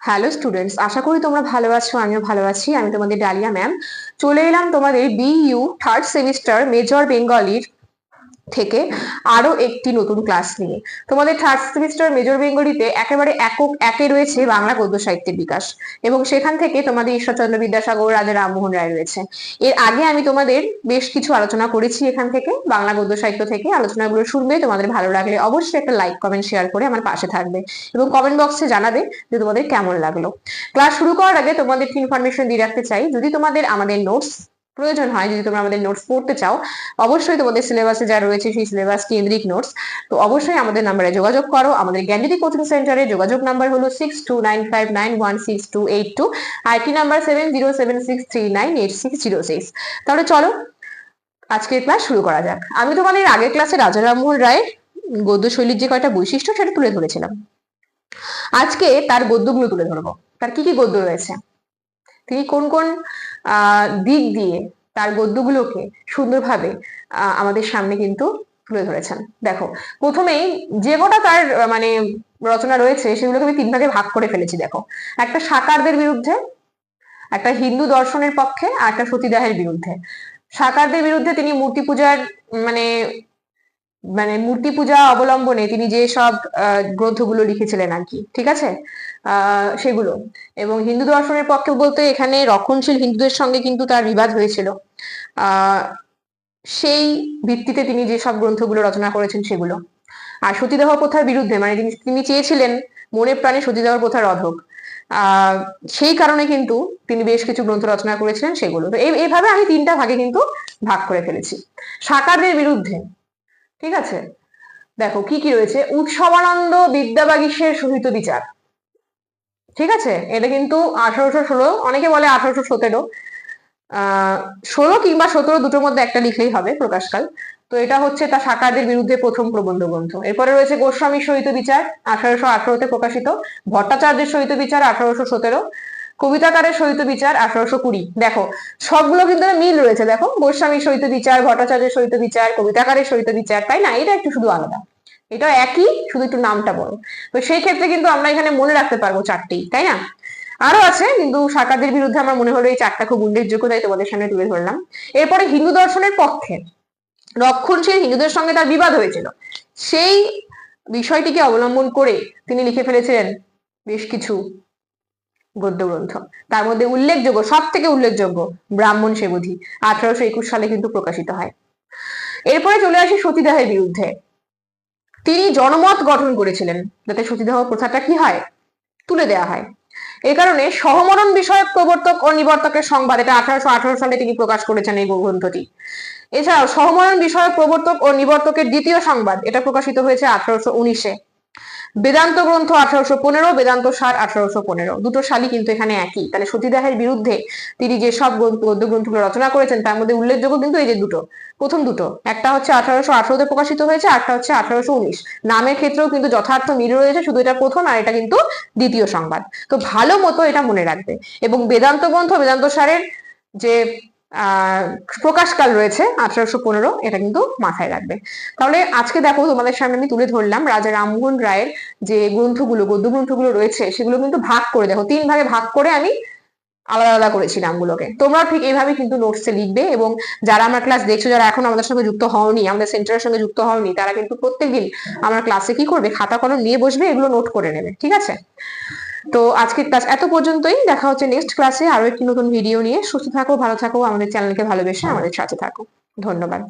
Hello students আশা করি তোমরা ভালো আছো, আমিও ভালো আছি। আমি তোমাদের ডালিয়া ম্যাম চলে এলাম তোমাদের বিইউ থার্ড সেমিস্টার মেজর বেঙ্গলির থেকে আরও একটি নতুন ক্লাস নিয়ে। তোমাদের থার্ড সেমিস্টার মেজর বেঙ্গলিতে একেবারে একক একে রয়েছে বাংলা গদ্য সাহিত্যের বিকাশ। এবং সেখান থেকে তোমাদের ঈশ্বরচন্দ্র বিদ্যাসাগর, রাজা রামমোহন রায় রয়েছে। এর আগে আমি তোমাদের বেশ কিছু আলোচনা করেছি এখান থেকে, বাংলা গদ্য সাহিত্য থেকে। আলোচনাগুলো শুনবে, তোমাদের ভালো লাগলে অবশ্যই একটা লাইক কমেন্ট শেয়ার করে আমার পাশে থাকবে। এবং কমেন্ট বক্সে জানাবে যে তোমাদের কেমন লাগল। ক্লাস শুরু করার আগে তোমাদের ইনফরমেশন দিয়ে রাখতে চাই, যদি তোমাদের আমাদের নোটস প্রয়োজন হয় যদি তোমরা আমাদের নোটস পড়তে চাও, অবশ্যই তোমাদের সিলেবাসে যা রয়েছে সেই সিলেবাস কেন্দ্রিক নোটস তো অবশ্যই আমাদের নাম্বারে যোগাযোগ করো। আমাদের জ্ঞানজ্যোতি কোচিং সেন্টারে যোগাযোগ নাম্বার হলো six two nine five nine one six two eight two IT number seven zero seven six three nine eight six zero six তাহলে চলো, আজকের ক্লাস শুরু করা যাক। আমি তোমাদের আগের ক্লাসে রাজা রামমোহন রায়ের গদ্য শৈলীর যে কয়টা বৈশিষ্ট্য সেটা তুলে ধরেছিলাম। আজকে তার গদ্যগুলো তুলে ধরবো। তার কি কি গদ্য রয়েছে? তিনি কোন কোন দিক দিয়ে তার গদ্যগুলোকে সুন্দরভাবে আমাদের সামনে কিন্তু তুলে ধরেছেন। দেখো, প্রথমেই যে কটা তার মানে রচনা রয়েছে, সেগুলোকে আমি তিন ভাগে ভাগ করে ফেলেছি, দেখো। একটা সাকারদের বিরুদ্ধে, একটা হিন্দু দর্শনের পক্ষে, আর একটা সতীদাহের বিরুদ্ধে। সাকারদের বিরুদ্ধে তিনি মূর্তি পূজার মানে মানে মূর্তি পূজা অবলম্বনে তিনি যে সব গ্রন্থগুলো লিখেছিলেন আর কি, ঠিক আছে? সেগুলো। এবং হিন্দু দর্শনের পক্ষে বলতে এখানে রক্ষণশীল হিন্দুদের সঙ্গে কিন্তু তার বিবাদ হয়েছিল। সেই ভিত্তিতে তিনি যে সব গ্রন্থগুলো রচনা করেছেন সেগুলো। আর সতীদাহ প্রথার বিরুদ্ধে মানে তিনি চেয়েছিলেন মনে প্রাণে সতীদাহ প্রথা রদ হোক আহ, সেই কারণে কিন্তু তিনি বেশ কিছু গ্রন্থ রচনা করেছিলেন সেগুলো। তো এইভাবে আমি তিনটা ভাগে কিন্তু ভাগ করে ফেলেছি। সাকারদের বিরুদ্ধে, ঠিক আছে? দেখো, কি কি রয়েছে? উৎসবানন্দ বিদ্যাবাগীশের সহিত বিচার। ঠিক আছে? এটা কিন্তু আঠারোশো ষোলো, অনেকে বলে আঠারোশো সতেরো। ষোলো কিংবা সতেরো দুটোর মধ্যে একটা লিখলেই হবে প্রকাশকাল তো এটা হচ্ছে তা সাকারদের বিরুদ্ধে প্রথম প্রবন্ধ গ্রন্থ। এরপরে রয়েছে গোস্বামীর সহিত বিচার, আঠারোশো আঠারোতে প্রকাশিত। ভট্টাচার্যের সহিত বিচার, আঠারোশো সতেরো। কবিতাকারের সহিত বিচার, আঠারোশো কুড়ি। দেখো, সবগুলো কিন্তু মিল রয়েছে। দেখো, গোস্বামীর সহিত বিচার, ভট্টাচার্যের সহিত বিচার, কবিতাকারের সহিত বিচার, তাই না? এটা একটু শুধু আলাদা। এটা একই, শুধু একটু নামটা বড়। তো সেই ক্ষেত্রে কিন্তু আমরা এখানে মনে রাখতে পারব চারটেই, তাই না? আরও আছে, কিন্তু সাকারদের বিরুদ্ধে আমার মনে হলো এই চারটা খুব উল্লেখযোগ্য, তাই তোমাদের সামনে তুলে ধরলাম। এরপরে হিন্দু দর্শনের পক্ষে রক্ষণশীল হিন্দুদের সঙ্গে তার বিবাদ হয়েছিল। সেই বিষয়টিকে অবলম্বন করে তিনি লিখে ফেলেছিলেন বেশ কিছু গদ্য গ্রন্থ। তার মধ্যে উল্লেখযোগ্য সব থেকে উল্লেখযোগ্য, ব্রাহ্মণ সেবধি আঠারোশো একুশ সালে কিন্তু প্রকাশিত হয়। এরপরে চলে আসি সতীদাহের বিরুদ্ধে। তিনি জনমত গঠন করেছিলেন, যাতে সতীদাহ প্রথাটা কি হয়? তুলে দেওয়া হয়। এই কারণে সহমরণ বিষয়ক প্রবর্তক ও নিবর্তকের সংবাদ এটা আঠারোশো আঠারো সালে তিনি প্রকাশ করেছেন এই গ্রন্থটি। এছাড়াও সহমরণ বিষয়ক প্রবর্তক ও নিবর্তকের দ্বিতীয় সংবাদ এটা প্রকাশিত হয়েছে আঠারোশো উনিশে। বেদান্ত গ্রন্থ আঠারোশো পনেরো, বেদান্ত সার আঠারোশো পনেরো। দুটো সালই কিন্তু এখানে একই। তাহলে সতীদাহের বিরুদ্ধে তিনি যে সব গদ্য গ্রন্থগুলো রচনা করেছেন, তার মধ্যে উল্লেখযোগ্য কিন্তু এই যে দুটো। প্রথম দুটো, একটা হচ্ছে আঠারোশো আঠারোতে প্রকাশিত হয়েছে আরটা হচ্ছে আঠারোশো উনিশ। নামের ক্ষেত্রেও কিন্তু যথার্থ মিল রয়েছে, শুধু এটা প্রথম আর এটা কিন্তু দ্বিতীয় সংবাদ। তো ভালো মতো এটা মনে রাখবে। এবং বেদান্ত গ্রন্থ, বেদান্ত সারের যে প্রকাশকাল রয়েছে আঠারোশো পনেরো, এটা কিন্তু মাথায় রাখবে। তাহলে আজকে দেখো তোমাদের সামনে আমি তুলে ধরলাম রাজা রামমোহন রায়ের যে গ্রন্থগুলো, গদ্য গ্রন্থগুলো রয়েছে, সেগুলো কিন্তু ভাগ করে দেখো। তিন ভাগে ভাগ করে আমি আলাদা আলাদা করেছি নামগুলোকে। তোমরাও ঠিক এইভাবে কিন্তু নোটসে লিখবে এবং যারা আমার ক্লাস দেখছ, যারা এখন আমাদের সঙ্গে যুক্ত হওনি, আমাদের সেন্টারের সঙ্গে যুক্ত হওনি, তারা কিন্তু প্রত্যেকদিন আমার ক্লাসে কি করবে? খাতা কলম নিয়ে বসবে, এগুলো নোট করে নেবে। ঠিক আছে? তো আজকের ক্লাস এত পর্যন্তই। দেখা হচ্ছে নেক্সট ক্লাসে আরও একটি নতুন ভিডিও নিয়ে। সুস্থ থাকো, ভালো থাকো, আমাদের চ্যানেলকে ভালোবেসে আমাদের সাথে থাকো। ধন্যবাদ।